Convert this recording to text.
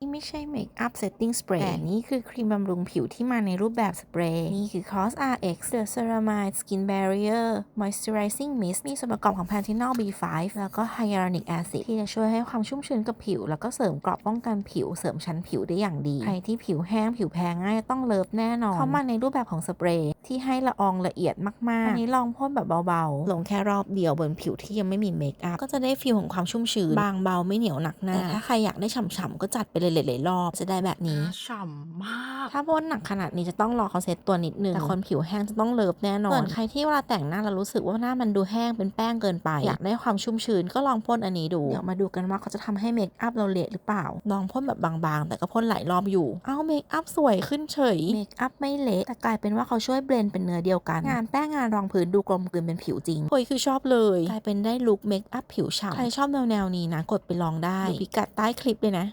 นี่ไม่ใช่เมคอัพเซตติ้งสเปรย์แต่นี่คือครีมบำรุงผิวที่มาในรูปแบบสเปรย์ นี่คือ COS RX The Ceramide Skin Barrier Moisturizing Mist มีส่วนประกอบของ Panthenol B5 แล้วก็ Hyaluronic Acid ที่จะช่วยให้ความชุ่มชื้นกับผิว แล้วก็เสริมเกราะป้องกันผิว เสริมชั้นผิวได้อย่างดี ใครที่ผิวแห้งผิวแพ้ง่ายต้องเลิฟแน่นอน เข้ามาในรูปแบบของสเปรย์ที่ให้ละอองละเอียดมากๆ อันนี้ลองพ่นแบบเบาๆ ลงแค่รอบเดียวบนผิวที่ยังไม่มีเมคอัพ ก็จะได้ฟีลของความชุ่มชื้น บางเบาไม่เหนียวหนักหน้าแต่ถ้าใครอยากได้ฉ่ำๆก็จัดไปเลยหลายๆรอบจะได้แบบนี้ฉ่ำมาก ถ้าพ่นหนักขนาดนี้จะต้องรอเขาเซตตัวนิดนึงแต่คนผิวแห้งจะต้องเลิฟแน่นอนส่วนใครที่เวลาแต่งหน้าแล้วรู้สึกว่าหน้ามันดูแห้งเป็นแป้งเกินไป อยากได้ความชุ่มชื้นก็ลองพ่นอันนี้ดูเดี๋ยวมาดูกันว่าเขาจะทำให้เมคอัพเราเละหรือเปล่าลองพ่นแบบบางๆ แต่ก็พ่นหลายรอบอยู่ เอ้าเมคอัพสวยขึ้นเฉยเมคอัพไม่เละแต่กลายเป็นว่าเขาช่วยเบลนด์เป็นเนื้อเดียวกัน งานแป้งงานรองพื้นดูกลมกลืนเป็นผิวจริงเฮ้ยคือชอบเลยกลายเป็นได้ลุคเมคอัพผิวฉ่ำใครชอบแนวๆนี้นะกดไปลองได้ดูพิกัดใต้คลิปเลยนะ